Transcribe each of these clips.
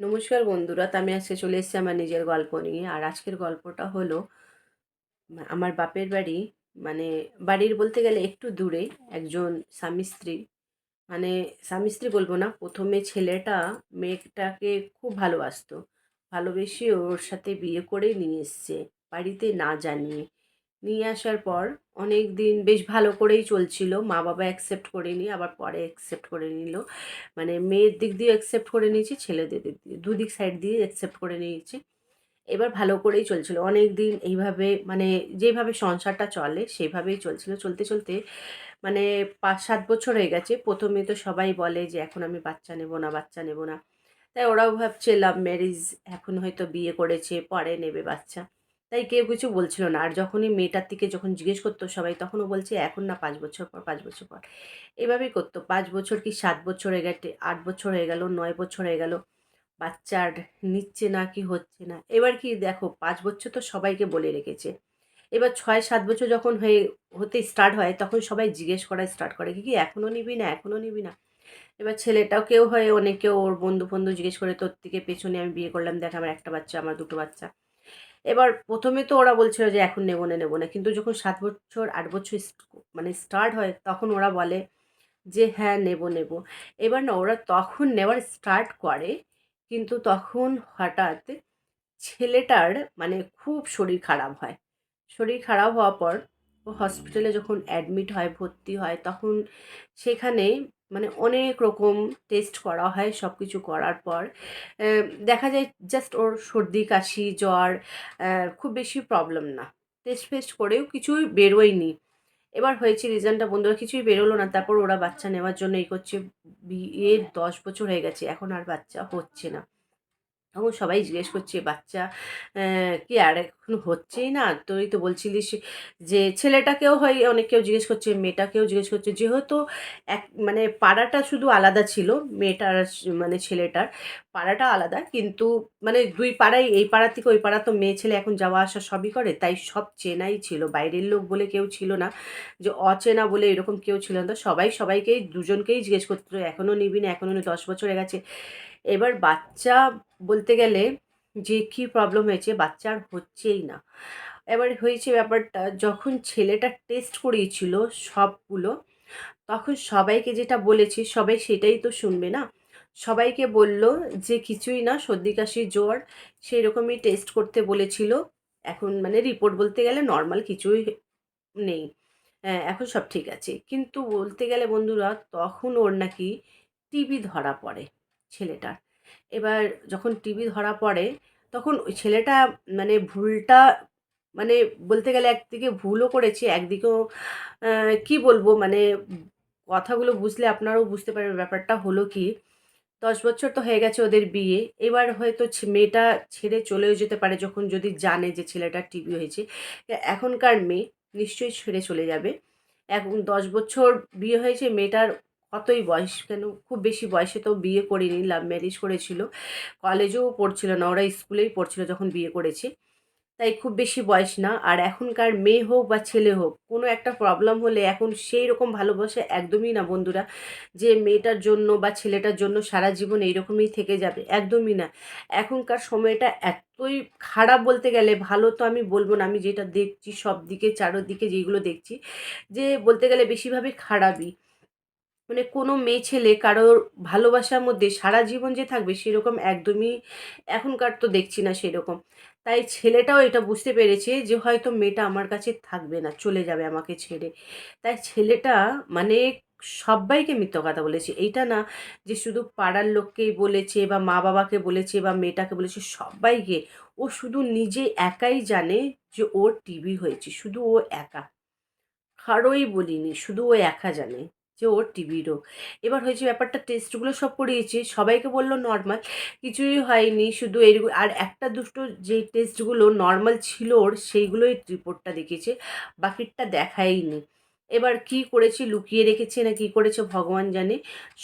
নমস্কার বন্ধুরা আমি আজকে চলে এসেছি আমার নিজের গল্প নিয়ে। আর আজকের গল্পটা হলো আমার বাপের বাড়ি মানে বাড়ির বলতে গেলে একটু দূরে একজন স্বামী স্ত্রী। মানে স্বামী স্ত্রী বলব না, প্রথমে ছেলেটা মেয়েটাকে খুব ভালোবাসতো। ভালোবেসে ওর সাথে বিয়ে করে নিয়ে এসছে, বাড়িতে না জানিয়ে। নিয়ে আসার পর অনেক দিন বেশ ভালো করেই চলছিল। মা বাবা অ্যাকসেপ্ট করেনি আবার পরে অ্যাকসেপ্ট করে নিল। মানে মেয়ের দিক দিয়ে অ্যাকসেপ্ট করে নিয়েছি, ছেলেদের দিক দিয়ে, দুদিক সাইড দিয়ে অ্যাকসেপ্ট করে নিয়েছি। এবার ভালো করেই চলছিল। অনেক দিন এইভাবে মানে যেভাবে সংসারটা চলে সেভাবেই চলছিল। চলতে চলতে মানে পাঁচ, সাত বছর হয়ে গেছে। প্রথমে তো সবাই বলে যে, এখন আমি বাচ্চা নেব না, বাচ্চা নেব না। তাই ওরাও ভাবছে লাভ ম্যারেজ এখন হয়তো বিয়ে করেছে, পরে নেবে বাচ্চা। তাই কেউ কিছু বলছিল না। আর যখনই মেয়েটার দিকে যখন জিজ্ঞেস করতো সবাই, তখনও বলছে, এখন না, পাঁচ বছর পর, পাঁচ বছর পর। এভাবেই করতো। পাঁচ বছর কি সাত বছর হয়ে গেছে, আট বছর হয়ে গেল, নয় বছর হয়ে গেল, বাচ্চার নিচ্ছে না কি হচ্ছে না। এবার কি দেখো, পাঁচ বছর তো সবাইকে বলে রেখেছে। এবার ছয়, সাত বছর যখন হয়ে, হতে স্টার্ট হয়, তখন সবাই জিজ্ঞেস করা স্টার্ট করে, কি এখনও নিবি না, এখনও নিবি না? এবার ছেলেটাও কেউ হয়, অনেকে ওর বন্ধু বন্ধু জিজ্ঞেস করে, তোর থেকে পেছনে আমি বিয়ে করলাম, দেখ, আমার একটা বাচ্চা, আমার দুটো বাচ্চা। এবার প্রথমে তো ওরা বলছিল যে এখন নেব না নেব না। কিন্তু যখন সাত বছর, আট বছর মানে স্টার্ট হয়, তখন ওরা বলে যে হ্যাঁ নেব নেব। এবার না, ওরা তখন নেওয়ার স্টার্ট করে, কিন্তু তখন হঠাৎ ছেলেটার মানে খুব শরীর খারাপ হয়। শরীর খারাপ হওয়ার পর ও হসপিটালে যখন অ্যাডমিট হয়, ভর্তি হয়, তখন সেখানে মানে অনেক রকম টেস্ট করা হয় সব কিছু করার পর। দেখা যায় জাস্ট ওর সর্দি, কাশি, জ্বর খুব বেশি প্রবলেম না। টেস্ট ফেস্ট করেও কিছুই বেরোয়নি। এবার হয়েছে রিজনটা বন্ধুরা কিছুই বেরোলো না। তারপর ওরা বাচ্চা নেওয়ার জন্য এই করছে। বিয়ের দশ বছর হয়ে গেছে, এখন আর বাচ্চা হচ্ছে না। তখন সবাই জিজ্ঞেস করছে, বাচ্চা কি আর এখন হচ্ছেই না? তুই তো বলছিলিস যে, ছেলেটাকেও হয়, অনেক কেউ জিজ্ঞেস করছে, মেয়েটাকেও জিজ্ঞেস করছে। যেহেতু এক মানে পাড়াটা শুধু আলাদা ছিল, মেয়েটার মানে ছেলেটার পাড়াটা আলাদা, কিন্তু মানে দুই পাড়াই, এই পাড়া থেকে ওই পাড়া তো মেয়ে ছেলে এখন যাওয়া আসা সবই করে, তাই সব চেনাই ছিল। বাইরের লোক বলে কেউ ছিল না, যে অচেনা বলে এরকম কেউ ছিল না। তো সবাই সবাইকেই, দুজনকেই জিজ্ঞেস করতো এখনও নিবি না? এখনও দশ বছর গেছে। এবার বাচ্চা বলতে গেলে যে কী প্রবলেম হয়েছে বাচ্চার হচ্ছেই না। এবার হয়েছে ব্যাপারটা যখন ছেলেটা টেস্ট করিয়েছিল সবগুলো তখন সবাইকে যেটা বলেছি সবাই সেটাই তো শুনবে না? সবাইকে বলল যে কিছুই না সর্দি কাশি জ্বর সেই রকমই টেস্ট করতে বলেছিল। এখন মানে রিপোর্ট বলতে গেলে নর্মাল কিছুই নেই। হ্যাঁ, এখন সব ঠিক আছে। কিন্তু বলতে গেলে বন্ধুরা তখন ওর নাকি টিবি ধরা পড়ে। ছেলেটার। এবার যখন টিভি ধরা পড়ে, তখন ওই ছেলেটা মানে ভুলটা মানে বলতে গেলে একদিকে ভুলও করেছে, একদিকেও কি বলব মানে কথাগুলো বুঝলে আপনারাও বুঝতে পারবেন ব্যাপারটা হলো কি। দশ বছর তো হয়ে গেছে ওদের বিয়ে, এবার হয়তো মেয়েটা ছেড়ে চলেও যেতে পারে যখন যদি জানে যে ছেলেটার টিভি হয়েছে। এখনকার মেয়ে নিশ্চয়ই ছেড়ে চলে যাবে। এখন দশ বছর বিয়ে হয়েছে, মেয়েটার কতই বয়স কেন? খুব বেশি বয়সে তো বিয়ে করিনি লাভ ম্যারেজ করেছিল। কলেজেও পড়ছিল না, ওরা স্কুলেই পড়ছিল যখন বিয়ে করেছে। তাই খুব বেশি বয়স না। আর এখনকার মেয়ে হোক বা ছেলে হোক, কোনো একটা প্রবলেম হলে এখন সেই রকম ভালোবাসা একদমই না বন্ধুরা, যে মেয়েটার জন্য বা ছেলেটার জন্য সারা জীবন এইরকমই থেকে যাবে, একদমই না। এখনকার সময়টা এতই খারাপ বলতে গেলে, ভালো তো আমি বলব না, আমি যেটা দেখছি সব দিকে চারোদিকে যেগুলো দেখছি, যে বলতে গেলে বেশিরভাগই খারাপই। মানে কোনো মেয়ে ছেলে কারোর ভালোবাসার মধ্যে সারা জীবন যে থাকবে সেরকম একদমই এখনকার তো দেখছি না সেরকম। তাই ছেলেটাও এটা বুঝতে পেরেছে যে হয়তো মেয়েটা আমার কাছে থাকবে না, চলে যাবে আমাকে ছেড়ে। তাই ছেলেটা মানে সবাইকে মিথ্য কথা বলেছে। এইটা না যে শুধু পাড়ার লোককেই বলেছে বা মা বাবাকে বলেছে বা মেয়েটাকে বলেছে সবাইকে ও শুধু নিজে একাই জানে যে ওর টিভি হয়েছে, শুধু ও একা। কারোই বলিনি, শুধু ও একা জানে। যে ওর টিবি রোগ। এবার হয়েছে ব্যাপারটা টেস্টগুলো সব করিয়েছে, সবাইকে বলল নর্মাল কিছুই হয়নি, শুধু এইরকম আর একটা দুটো যে টেস্টগুলো নর্মাল ছিল ওর, সেইগুলোই রিপোর্টটা দেখিয়েছে, বাকিটা দেখায়নি। এবার কি করেছে, লুকিয়ে রেখেছে না কি করেছে ভগবান জানে।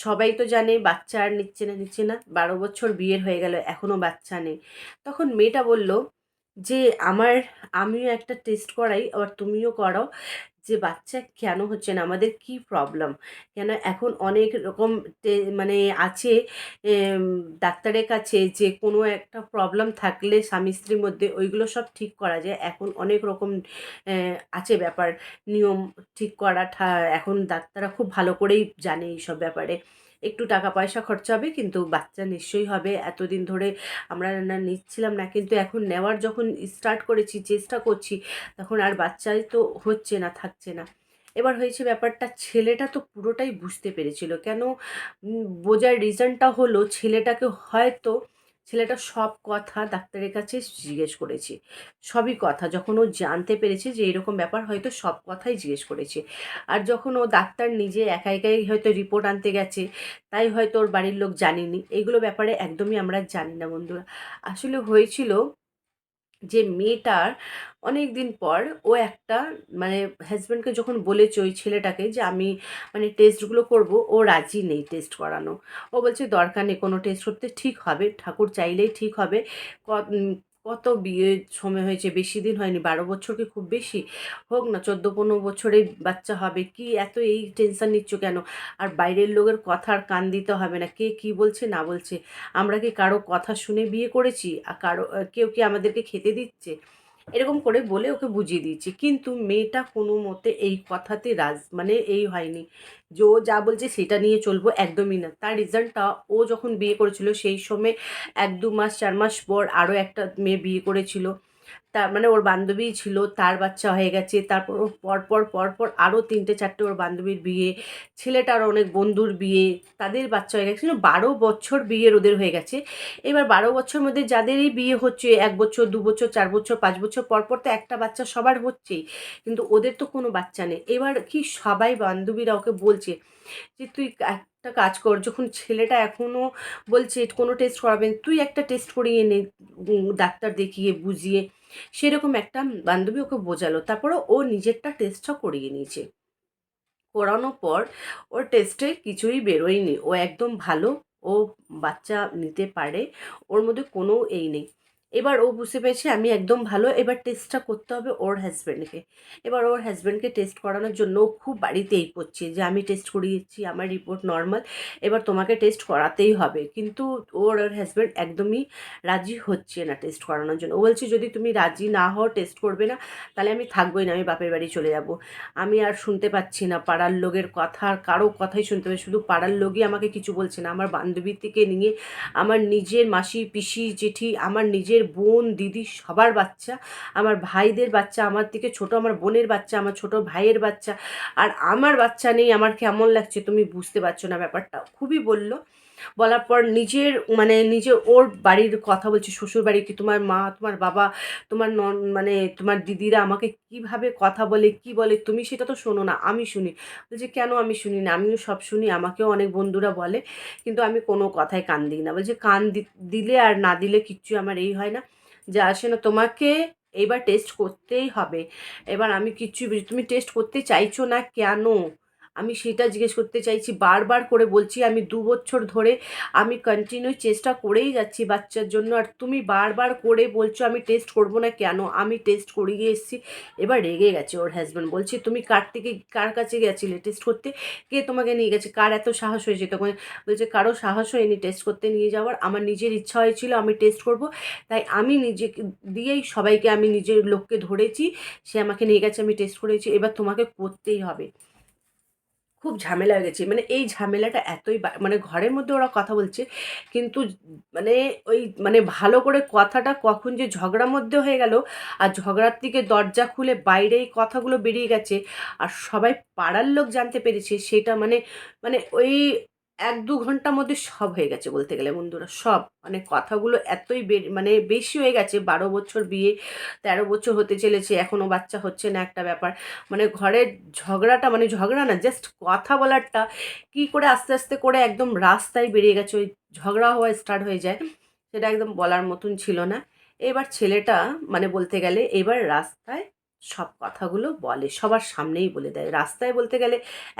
সবাই তো জানে বাচ্চা আর নিচ্ছে না নিচ্ছে না, বারো বছর বিয়ের হয়ে গেল এখনও বাচ্চা নেই। তখন মেয়েটা বলল যে আমার, আমিও একটা টেস্ট করাই, আবার তুমিও করাও যে বাচ্চা কেন হচ্ছে না? আমাদের কি প্রবলেম কেন এখন অনেক রকম মানে আছে ডাক্তারের কাছে যে কোনো একটা প্রবলেম থাকলে স্বামী স্ত্রীর মধ্যে ওইগুলো সব ঠিক করা যায়। এখন অনেক রকম আছে ব্যাপার। নিয়ম ঠিক করা এখন ডাক্তাররা খুব ভালো করেই জানে এইসব ব্যাপারে। একটু টাকা পয়সা খরচা হবে, কিন্তু বাচ্চা নিশ্চয়ই হবে। এতদিন ধরে আমরা রান্না নিচ্ছিলাম না, কিন্তু এখন নেওয়ার যখন স্টার্ট করেছি, চেষ্টা করছি, তখন আর বাচ্চাই তো হচ্ছে না, থাকছে না। এবার হয়েছে ব্যাপারটা, ছেলেটা তো পুরোটাই বুঝতে পেরেছিল। কেন? বোঝার রিজনটা হলো, ছেলেটাকে হয়তো ছেলেটা সব কথা ডাক্তারের কাছে জিজ্ঞেস করেছে। সবই কথা। যখন ও জানতে পেরেছে যে এরকম ব্যাপার, হয়তো সব কথাই জিজ্ঞেস করেছে। আর যখন ও ডাক্তার নিজে একা একাই হয়তো রিপোর্ট আনতে গেছে, তাই হয়তো ওর বাড়ির লোক জানিনি। এগুলো ব্যাপারে একদমই আমরা জানি না বন্ধুরা। আসলে হয়েছিল যে মেয়েটার অনেক দিন পর ও একটা মানে হাজব্যান্ডকে যখন বলেছে ওই ছেলেটাকে যে আমি মানে টেস্টগুলো করব, ও রাজি নেই টেস্ট করানো। ও বলছে, দরকার নেই, কোনো টেস্ট করতে ঠিক হবে। ঠাকুর চাইলেই ঠিক হবে। কত বিয়ে সময় হয়েছে? বেশি দিন হয়নি, বারো বছর কি খুব বেশি? হোক না, চোদ্দ পনেরো বছরের বাচ্চা হবে, কি এত এই টেনশন নিচ্ছ কেন? আর বাইরের লোকের কথা আর কান দিতে হবে না, কে কি বলছে না বলছে? আমরা কি কারও কথা শুনে বিয়ে করেছি? আর কারও, কেউ কি আমাদেরকে খেতে দিচ্ছে? এরকম করে বলে ওকে বুঝিয়ে দিয়েছি। কিন্তু মেয়েটা কোনো মতে এই কথাতে রাজ মানে এই হয়নি যে ও যা বলছে সেটা নিয়ে চলবো একদমই না। তার রিজাল্টটা ও যখন বিয়ে করেছিল সেই সময় এক দু মাস, চার মাস পর আরও একটা মেয়ে বিয়ে করেছিল। তার মানে ওর বান্ধবীই ছিল, তার বাচ্চা হয়ে গেছে, তারপর ওর পরপর পরপর আরও তিনটে চারটে ওর বান্ধবীর বিয়ে, ছেলেটার অনেক বন্ধুর বিয়ে, তাদের বাচ্চা হয়ে গেছে বারো বছর বিয়ের ওদের হয়ে গেছে। এবার বারো বছর মধ্যে যাদেরই বিয়ে হচ্ছে, এক বছর, দু বছর, চার বছর, পাঁচ বছর পর পর তো একটা বাচ্চা সবার হচ্ছেই, কিন্তু ওদের তো কোনো বাচ্চা নেই। এবার কি সবাই বান্ধবীরা ওকে বলছে যে, তুই একটা কাজ কর, যখন ছেলেটা এখনও বলছে, কোনো টেস্ট করাবেন তুই একটা টেস্ট করিয়ে নে ডাক্তার দেখিয়ে বুঝিয়ে। সেরকম একটা বান্ধবী ওকে বোঝালো। তারপরে ও নিজেরটা টেস্টটা করিয়ে নিয়েছে। করানোর পর ওর টেস্টে কিছুই বেরোয়নি। ও একদম ভালো, ও বাচ্চা নিতে পারে, ওর মধ্যে কোনো এই নেই। এবার ও বুঝতে পেরেছে আমি একদম ভালো, এবার টেস্টটা করতে হবে ওর হাজব্যান্ডকে এবার ওর হাজব্যান্ডকে টেস্ট করানোর জন্য খুব বাড়িতেই করছে যে আমি টেস্ট করিয়েছি, আমার রিপোর্ট নর্মাল এবার তোমাকে টেস্ট করাতেই হবে। কিন্তু ওর ওর হাজব্যান্ড একদমই রাজি হচ্ছে না টেস্ট করানোর জন্য। ও বলছে, যদি তুমি রাজি না হও টেস্ট করবে না, তাহলে আমি থাকবোই না, আমি বাপের বাড়ি চলে যাব। আমি আর শুনতে পাচ্ছি না, পাড়ার লোকের কথা, আর কারও কথাই শুনতে পাচ্ছি শুধু পাড়ার লোকই আমাকে কিছু বলছে না। আমার বান্ধবী থেকে নিয়ে আমার নিজের মাসি, পিসি, জেঠি, আমার নিজের বোন, দিদি সবার বাচ্চা, আমার ভাইদের বাচ্চা, আমার থেকে ছোট আমার বোনের বাচ্চা, আমার ছোট ভাইয়ের বাচ্চা, আর আমার বাচ্চা নেই, আমার কেমন লাগছে তুমি বুঝতে পারছ না ব্যাপারটা। খুবই বলল বলার পর নিজের মানে নিজে ওর বাড়ির কথা বলছে, শ্বশুর বাড়ি কি তোমার মা, তোমার বাবা, তোমার নন মানে তোমার দিদিরা আমাকে কীভাবে কথা বলে, কি বলে, তুমি সেটা তো শোনো না, আমি শুনি। বলছে কেন আমি শুনি না? আমিও সব শুনি, আমাকেও অনেক বন্ধুরা বলে, কিন্তু আমি কোনো কথায় কান দিই না। বলছে, কান দিলে আর না দিলে কিচ্ছু আমার এই হয় না। যে আসে না তোমাকে এইবার টেস্ট করতেই হবে। এবার আমি কিচ্ছু তুমি টেস্ট করতে চাইছো না কেন? আমি সেটা জিজ্ঞেস করতে চাইছি, বারবার করে বলছি, আমি দু বছর ধরে আমি কন্টিনিউ চেষ্টা করেই যাচ্ছি বাচ্চার জন্য, আর তুমি বারবার করে বলছো আমি টেস্ট করব না কেন? আমি টেস্ট করিয়ে এসেছি। এবার রেগে গেছে ওর হাজব্যান্ড বলছি, তুমি কার থেকে, কার কাছে গেছিলে টেস্ট করতে? কে তোমাকে নিয়ে গেছে? কার এত সাহস হয়েছে তখন বলছে, কারও সাহস হয়নি টেস্ট করতে নিয়ে যাওয়ার। আমার নিজের ইচ্ছা হয়েছিল আমি টেস্ট করব। তাই আমি নিজেকে, দিয়েই সবাইকে আমি নিজের লোককে ধরেছি। সে আমাকে নিয়ে গেছে, আমি টেস্ট করেছি। এবার তোমাকে করতেই হবে। খুব ঝামেলা হয়ে গেছে। মানে এই ঝামেলাটা এতই মানে ঘরের মধ্যে ওরা কথা বলছে, কিন্তু মানে ওই মানে ভালো করে কথাটা কখন যে ঝগড়ার মধ্যে হয়ে গেল, আর ঝগড়ার দিকে দরজা খুলে বাইরে এই কথাগুলো বেরিয়ে গেছে, আর সবাই পাড়ার লোক জানতে পেরেছে, সেটা মানে মানে ওই এক দু ঘণ্টার মধ্যে সব হয়ে গেছে বলতে গেলে বন্ধুরা, সব। মানে কথাগুলো এতই মানে বেশি হয়ে গেছে, বারো বছর বিয়ে, তেরো বছর হতে চলেছে এখনও বাচ্চা হচ্ছে না একটা ব্যাপার। মানে ঘরের ঝগড়াটা মানে ঝগড়া না জাস্ট কথা বলারটা, কি করে আস্তে আস্তে করে একদম রাস্তায় বেরিয়ে গেছে, ওই ঝগড়া হওয়া স্টার্ট হয়ে যায়, সেটা একদম বলার মতন ছিল না। এবার ছেলেটা মানে বলতে গেলে এবার রাস্তায় সব কথাগুলো বলে, সবার সামনেই বলে দেয়। রাস্তায় বলতে গেলে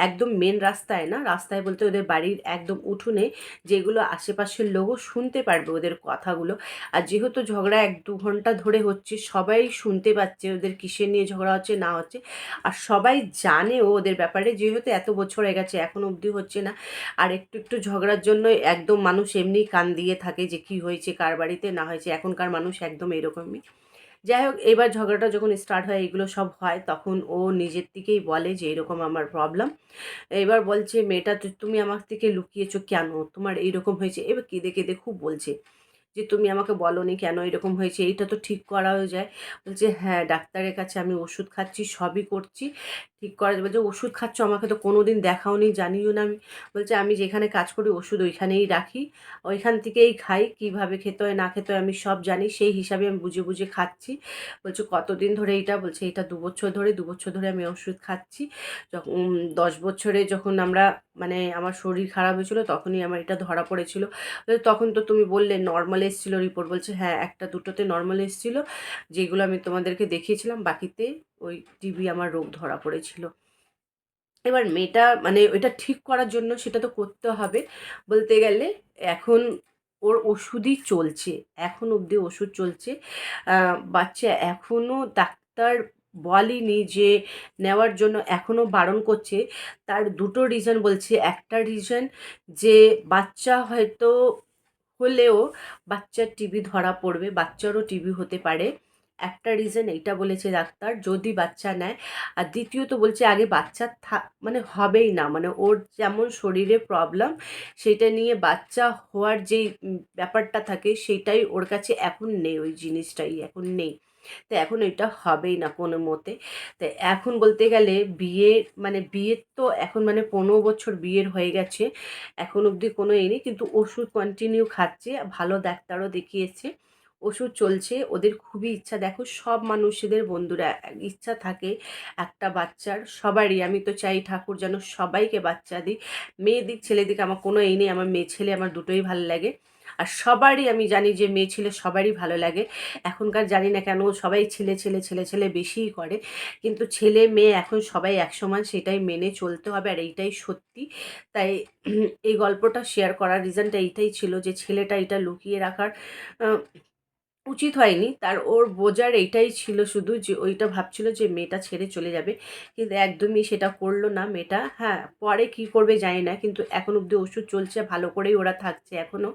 একদম মেন রাস্তায় না, রাস্তায় বলতে ওদের বাড়ির একদম উঠোনে যেগুলো আশেপাশের লোকও শুনতে পারবে ওদের কথাগুলো। আর যেহেতু ঝগড়া এক দু ঘণ্টা ধরে হচ্ছে, সবাই শুনতে পাচ্ছে ওদের কিসের নিয়ে ঝগড়া হচ্ছে, না হচ্ছে। আর সবাই জানেও ওদের ব্যাপারে, যেহেতু এত বছর হয়ে গেছে, এখন অবধি হচ্ছে না। আর একটু একটু ঝগড়ার জন্য একদম মানুষ এমনি কান দিয়ে থাকে যে কি হয়েছে, কার বাড়িতে না হয়েছে, এখনকার মানুষ একদম এরকমই। যাই হোক, এবার ঝগড়াটা যখন স্টার্ট হয়, এগুলো সব হয়, তখন ও নিজের থেকেই বলে যে, এরকম আমার প্রবলেম এবার বলছে, মেয়েটা তুমি আমার থেকে লুকিয়েছো কেন? তোমার এইরকম হয়েছে? এবার কেঁদে কেঁদে খুব বলছে। যে তুমি আমাকে বলনি কেন এরকম হয়েছে, এইটা তো ঠিক করাও যায়। বলছে হ্যাঁ ডাক্তারের কাছে আমি ওষুধ খাচ্ছি, সবই করছি, ঠিক করা যাবে বলছে, ওষুধ খাচ্ছ, আমাকে তো কোনো দিন দেখাও নি, জানিও না আমি। বলছে, আমি যেখানে কাজ করি, ওষুধ ওইখানেই রাখি, ওইখান থেকেই খাই, কীভাবে খেতে হয়, না খেতে হয়, আমি সব জানি, সেই হিসাবে আমি বুঝে বুঝে খাচ্ছি। বলছে, কতদিন ধরে এইটা? বলছে এটা দু বছর ধরে, দু বছর ধরে আমি ওষুধ খাচ্ছি। যখন দশ বছরে যখন আমরা মানে আমার শরীর খারাপ হয়েছিল, তখনই আমার এটা ধরা পড়েছিল। তখন তো তুমি বললে, নর্মাল এসেছিল রিপোর্ট বলছে হ্যাঁ একটা দুটোতে নর্মাল এসেছিল, যেগুলো আমি তোমাদেরকে দেখিয়েছিলাম, বাকিতে ওই টিবি আমার রোগ ধরা পড়েছিল। এবার মেয়েটা মানে ওইটা ঠিক করার জন্য সেটা তো করতে হবে, বলতে গেলে এখন ওর ওষুধই চলছে, এখন অবধি ওষুধ চলছে। বাচ্চা এখনও ডাক্তার বলেনি যে নেওয়ার জন্য এখনও বারণ করছে। তার দুটো রিজন বলছে, একটা রিজন যে বাচ্চা হয়তো হলেও বাচ্চার টিবি ধরা পড়বে, বাচ্চারও টিবি হতে পারে। একটা রিজন এইটা বলেছে ডাক্তার, যদি বাচ্চা নেয়, আর দ্বিতীয়ত বলছে আগে বাচ্চা থা মানে হবেই না মানে ওর যেমন শরীরে প্রবলেম সেটা নিয়ে বাচ্চা হওয়ার যেই ব্যাপারটা থাকে, সেটাই ওর কাছে এখন নেই ওই জিনিসটাই, এখন নেই। তো এখন এটা হবেই না কোনো মতে। তো এখন বলতে গেলে বিয়ে মানে বিয়ের তো এখন মানে পনেরো বছর বিয়ের হয়ে গেছে, এখন অবধি কোনো এই নেই। কিন্তু ওষুধ কন্টিনিউ খাচ্ছে, ভালো ডাক্তারও দেখিয়েছে, ওষুধ চলছে, ওদের খুবই ইচ্ছা। দেখো সব মানুষদের বন্ধুরা, ইচ্ছা থাকে একটা বাচ্চার, সবারই। আমি তো চাই ঠাকুর যেন সবাইকে বাচ্চা দিই মেয়ে দিক। ছেলে দিক আমার কোনো এই নেই, আমার মেয়ে, ছেলে আমার দুটোই ভালো লাগে। আর সবারই আমি জানি যে মেয়ে ছেলে সবারই ভালো লাগে। এখনকার জানি না কেন সবাই ছেলে ছেলে ছেলে ছেলে বেশিই করে। কিন্তু ছেলে, মেয়ে এখন সবাই এক সমান সেটাই মেনে চলতে হবে আর এইটাই সত্যি। তাই এই গল্পটা শেয়ার করার রিজনটা এইটাই ছিল যে ছেলেটা এটা লুকিয়ে রাখার উচিত হয়নি। তার ওর বোঝার এইটাই ছিল শুধু যে, ওইটা ভাবছিল যে, মেয়েটা ছেড়ে চলে যাবে। কিন্তু একদমই সেটা করল না মেয়েটা। হ্যাঁ পরে কি করবে জানি না। কিন্তু এখন অব্দি ওষুধ চলছে, ভালো করেই ওরা থাকছে এখনও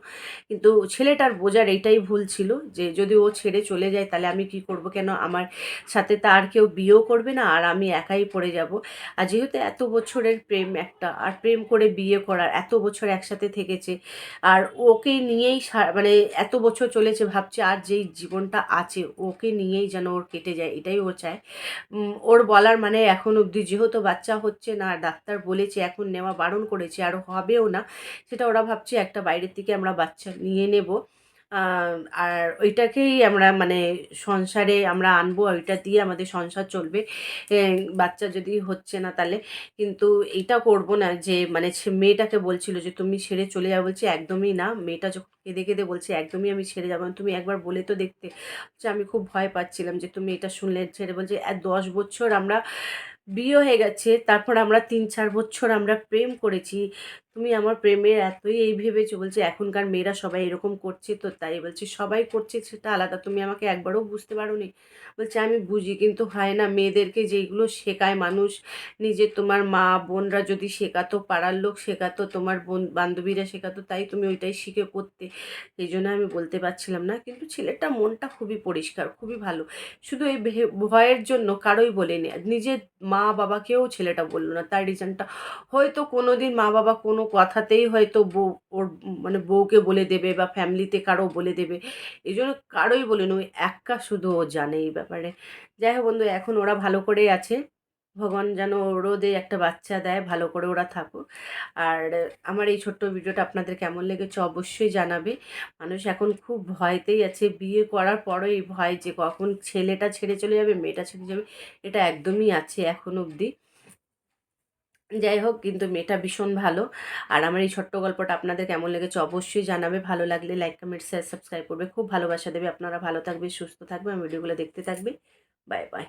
কিন্তু ছেলেটার বোঝার এইটাই ভুল ছিল যে, যদি ও ছেড়ে চলে যায় তাহলে আমি কি করব? কেন আমার সাথে তা আর কেউ বিয়েও করবে না? আর আমি একাই পড়ে যাব? আর যেহেতু এত বছরের প্রেম একটা, আর প্রেম করে বিয়ে করার এত বছর একসাথে থেকেছে, আর ওকে নিয়েই মানে এত বছর চলেছে ভাবছে, আর যেই জীবনটা আছে, ওকে নিয়েই যেন ওর কেটে যায়, এটাই ও চায়। ওর বলার মানে এখন অবধি যেহেতু বাচ্চা হচ্ছে না, ডাক্তার বলেছে এখন নেওয়া বারণ করেছে, আর হবেও না, সেটা ওরা ভাবছে একটা বাইরের থেকে আমরা বাচ্চা নিয়ে নেব। আর ওইটাকেই আমরা মানে সংসারে আমরা আনব ওইটা দিয়ে আমাদের সংসার চলবে। বাচ্চা যদি হচ্ছে না তাহলে। কিন্তু এইটা করব না যে মানে মেয়েটাকে বলছিল যে, তুমি ছেড়ে চলে যাও। বলছি, একদমই না। মেয়েটা যখন কেঁদে কেঁদে বলছে, একদমই আমি ছেড়ে যাব তুমি একবার বলে তো দেখতে। যে আমি খুব ভয় পাচ্ছিলাম যে, তুমি এটা শুনলে ছেড়ে। বলছে দশ বছর আমরা বিয়ে হয়ে গেছে, তারপর আমরা তিন চার বছর আমরা প্রেম করেছি। তুমি আমার প্রেমের এতই এই ভেবেছো, বলছে, এখনকার মেয়েরা সবাই এরকম করছে তো তাই। বলছে, সবাই করছে সেটা আলাদা, তুমি আমাকে একবারও বুঝতে পারো নি বলছে, আমি বুঝি, কিন্তু হয় না, মেয়েদেরকে যেগুলো শেখায় মানুষ, নিজে তোমার মা বোনরা যদি শেখাতো, পাড়ার লোক শেখাতো, তোমার বোন, বান্ধবীরা শেখাতো, তাই তুমি ওইটাই শিখে করতে এই জন্য আমি বলতে পারছিলাম না, কিন্তু ছেলেটা মনটা খুবই পরিষ্কার, খুবই ভালো। শুধু এই ভয়ের জন্য কারোই বলেনি, নিজের মা বাবাকেও ছেলেটা বলল না, তার রিজনটা হয়তো কোনো দিন মা বাবা কোনো কথাতেই হয়তো বউ, ওর মানে বউকে বলে দেবে বা ফ্যামিলিতে কারও বলে দেবে। এই জন্য কারোই বলে ওই একা শুধু ও জানে এই ব্যাপারে। যাই হোক বন্ধু, এখন ওরা ভালো করেই আছে। ভগবান যেন ওরও একটা বাচ্চা দেয়, ভালো করে ওরা থাকুক। আর আমার এই ছোট্ট ভিডিওটা আপনাদের কেমন লেগেছে অবশ্যই জানাবে। মানুষ এখন খুব ভয়তেই আছে। বিয়ে করার পরও এই ভয় যে কখন ছেলেটা ছেড়ে চলে যাবে, মেয়েটা ছেড়ে যাবে, এটা একদমই আছে এখন অবধি। যাই হোক, কিন্তু মেয়েটা ভীষণ ভালো। আর আমার এই ছোট্ট গল্পটা আপনাদের কেমন লেগেছে অবশ্যই জানাবে। ভালো লাগলে লাইক কমেন্ট শেয়ার সাবস্ক্রাইব করবে। খুব ভালোবাসা দেবে। আপনারা ভালো থাকবে সুস্থ থাকবে ভিডিওগুলো দেখতে থাকবে বাই বাই